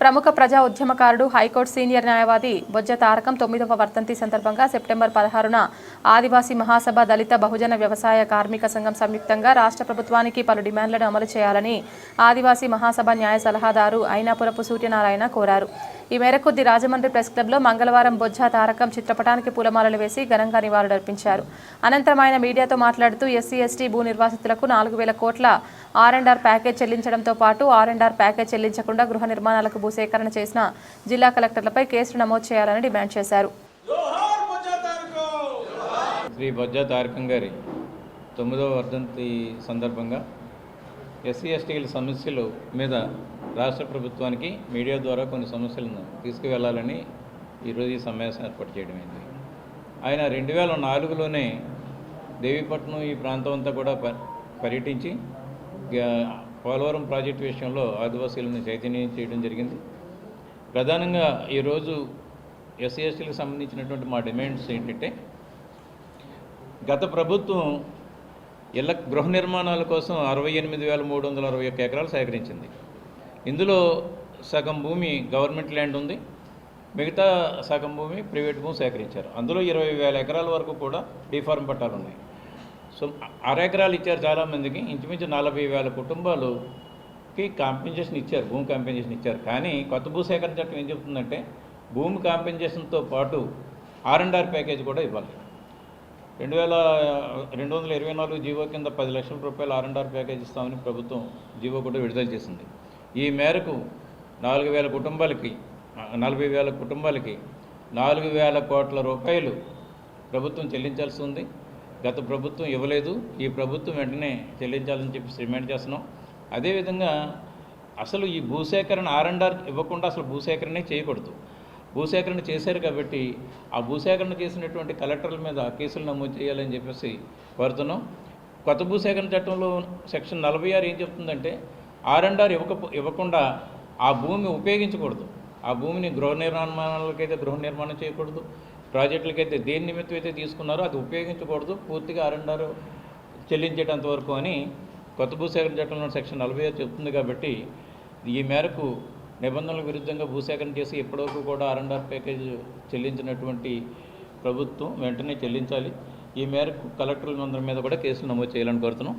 ప్రముఖ ప్రజా ఉద్యమకారుడు హైకోర్టు సీనియర్ న్యాయవాది బొజ్జ తారకం తొమ్మిదవ వర్తంతి సందర్భంగా సెప్టెంబర్ పదహారున ఆదివాసీ మహాసభ దళిత బహుజన వ్యవసాయ కార్మిక సంఘం సంయుక్తంగా రాష్ట్ర ప్రభుత్వానికి పలు డిమాండ్లను అమలు చేయాలని ఆదివాసీ మహాసభ న్యాయ సలహాదారు అయినాపురపు సూర్యనారాయణ కోరారు. ఈ మేరకు ది రాజమండ్రి ప్రెస్ క్లబ్లో మంగళవారం బొజ్జ తారకం చిత్రపటానికి పూలమాలలు వేసి ఘనంగా నివాళులర్పించారు. అనంతరం ఆయన మీడియాతో మాట్లాడుతూ ఎస్సీ ఎస్టీ భూ నిర్వాసితులకు నాలుగు వేల కోట్ల ఆర్ అండ్ ఆర్ ప్యాకేజ్ చెల్లించడంతో పాటు ఆర్ అండ్ ఆర్ ప్యాకేజ్ చెల్లించకుండా గృహ నిర్మాణాలకు భూసేకరణ చేసిన జిల్లా కలెక్టర్లపై కేసులు నమోదు చేయాలని డిమాండ్ చేశారు. జోహార్ బొజ్జా తారకో! శ్రీ బొజ్జా తారకం గారి తొమ్మిదవ వర్ధంతి సందర్భంగా ఎస్సీ ఎస్టీల సమస్యలు మీద రాష్ట్ర ప్రభుత్వానికి మీడియా ద్వారా కొన్ని సమస్యలను తీసుకువెళ్ళాలని ఈరోజు ఈ సమావేశం ఏర్పాటు చేయడమైంది. ఆయన రెండు వేల నాలుగులోనే దేవీపట్నం ఈ ప్రాంతం అంతా కూడా ప పర్యటించి పోలవరం ప్రాజెక్టు విషయంలో ఆదివాసీలను చైతన్యం చేయడం జరిగింది. ప్రధానంగా ఈరోజు ఎస్సీ ఎస్టీలకు సంబంధించినటువంటి మా డిమాండ్స్ ఏంటంటే గత ప్రభుత్వం ఇళ్ళ గృహ నిర్మాణాల కోసం అరవై ఎనిమిది వేల మూడు వందల అరవై ఒక్క ఎకరాలు సేకరించింది. ఇందులో సగం భూమి గవర్నమెంట్ ల్యాండ్ ఉంది. మిగతా సగం భూమి ప్రైవేట్ భూమి సేకరించారు. అందులో ఇరవై వేల ఎకరాల వరకు కూడా డీఫార్మ్ పట్టాలు ఉన్నాయి. సో అర ఎకరాలు ఇచ్చారు చాలామందికి. ఇంచుమించు నలభై వేల కుటుంబాలుకి కాంపెన్సేషన్ ఇచ్చారు. భూమి కాంపెన్సేషన్ ఇచ్చారు. కానీ కొత్త భూ సేకరణ చట్టం ఏం చెప్తుందంటే భూమి కాంపెన్సేషన్తో పాటు ఆర్ అండ్ ఆర్ ప్యాకేజ్ కూడా ఇవ్వాలి. రెండు వేల రెండు వందల ఇరవై నాలుగు జీవో కింద పది లక్షల రూపాయలు ఆర్ అండ్ ఆర్ ప్యాకేజ్ ఇస్తామని ప్రభుత్వం జీవో కూడా విడుదల చేసింది. ఈ మేరకు నాలుగు వేల కుటుంబాలకి నలభై వేల కుటుంబాలకి నాలుగు వేల కోట్ల రూపాయలు ప్రభుత్వం చెల్లించాల్సి ఉంది. గత ప్రభుత్వం ఇవ్వలేదు. ఈ ప్రభుత్వం వెంటనే చెల్లించాలని చెప్పి డిమాండ్ చేస్తున్నాం. అదేవిధంగా అసలు ఈ భూసేకరణ ఆర్ అండ్ ఆర్ ఇవ్వకుండా అసలు భూసేకరణే చేయకూడదు. భూసేకరణ చేశారు కాబట్టి ఆ భూసేకరణ చేసినటువంటి కలెక్టర్ల మీద కేసులు నమోదు చేయాలని చెప్పేసి కోరుతున్నాం. కొత్త భూసేకరణ చట్టంలో సెక్షన్ నలభై ఆరు ఏం చెప్తుందంటే ఆర్ అండ్ ఆర్ ఇవ్వక ఇవ్వకుండా ఆ భూమి ఉపయోగించకూడదు. ఆ భూమిని గృహ నిర్మాణాలకైతే గృహ నిర్మాణం చేయకూడదు. ప్రాజెక్టులకైతే దేని నిమిత్తం అయితే తీసుకున్నారో అది ఉపయోగించకూడదు. పూర్తిగా ఆర్ అండ్ ఆర్ చెల్లించేటంత వరకు అని కొత్త భూసేకరణ చట్టంలో సెక్షన్ నలభై ఆరు చెప్తుంది కాబట్టి ఈ మేరకు నిబంధనలకు విరుద్ధంగా భూసేకరణ చేసి ఇప్పటివరకు కూడా ఆర్ అండ్ ఆర్ ప్యాకేజ్ చెల్లించినటువంటి ప్రభుత్వం వెంటనే చెల్లించాలి. ఈ మేరకు కలెక్టర్ల మీద కూడా కేసులు నమోదు చేయాలని కోరుతున్నాం.